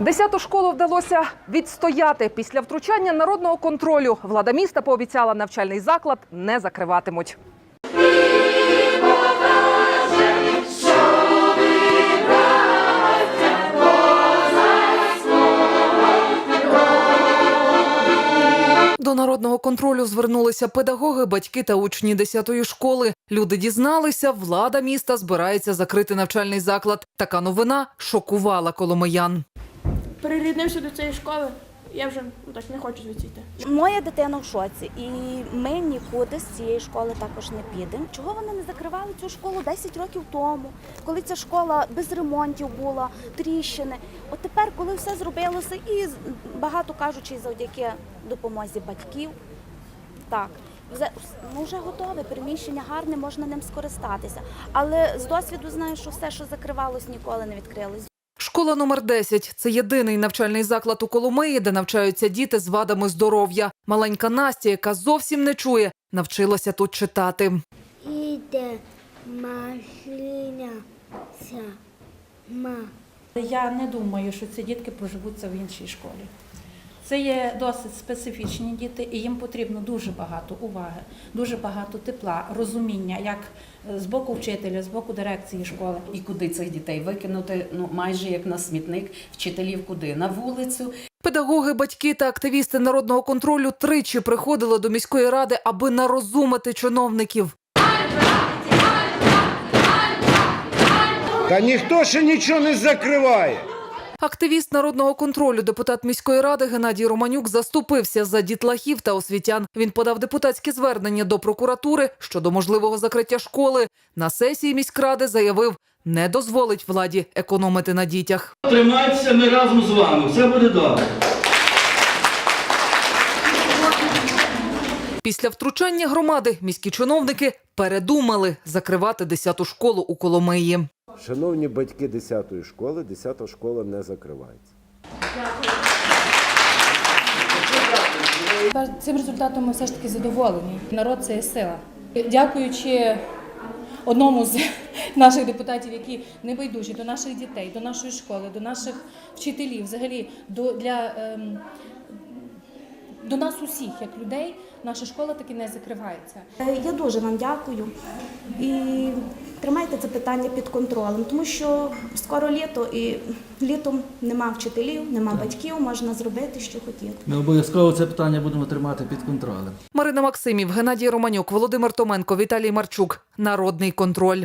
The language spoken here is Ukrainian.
Десяту школу вдалося відстояти після втручання народного контролю. Влада міста пообіцяла навчальний заклад не закриватимуть. До народного контролю звернулися педагоги, батьки та учні 10-ї школи. Люди дізналися, влада міста збирається закрити навчальний заклад. Така новина шокувала коломиян. Переріднився до цієї школи, я вже ну, так не хочу звідси. Моя дитина в шоці, і ми нікуди з цієї школи також не підемо. Чого вони не закривали цю школу 10 років тому, коли ця школа без ремонтів була, тріщини. От тепер, коли все зробилося, і багато кажучи, завдяки допомозі батьків, так. Вже, ну, вже готове, приміщення гарне, можна ним скористатися. Але з досвіду знаю, що все, що закривалось, ніколи не відкрилось. Школа номер 10 – це єдиний навчальний заклад у Коломиї, де навчаються діти з вадами здоров'я. Маленька Настя, яка зовсім не чує, навчилася тут читати. Іде машина сама. Я не думаю, що ці дітки проживуться в іншій школі. Це є досить специфічні діти, і їм потрібно дуже багато уваги, дуже багато тепла, розуміння, як е, з боку вчителя, з боку дирекції школи. І куди цих дітей викинути? Ну майже як на смітник, вчителів куди? На вулицю. Педагоги, батьки та активісти народного контролю тричі приходили до міської ради, аби нарозумити чиновників. Та ніхто ще нічого не закриває. Активіст народного контролю, депутат міської ради Геннадій Романюк заступився за дітлахів та освітян. Він подав депутатське звернення до прокуратури щодо можливого закриття школи. На сесії міськради заявив, не дозволить владі економити на дітях. Тримайтеся, ми разом з вами. Все буде добре. Після втручання громади міські чиновники передумали закривати 10-ту школу у Коломиї. Шановні батьки 10-ї школи, 10-та школа не закривається. Цим результатом ми все ж таки задоволені. Народ це є сила. Дякуючи одному з наших депутатів, які не байдужі до наших дітей, до нашої школи, до наших вчителів, взагалі до для. ем, до нас усіх, як людей, наша школа таки не закривається. Е, Я дуже вам дякую і тримайте це питання під контролем, тому що скоро літо і літом нема вчителів, нема батьків, можна зробити, що хотіти. Ми обов'язково це питання будемо тримати під контролем. Марина Максимів, Геннадій Романюк, Володимир Томенко, Віталій Марчук. Народний контроль.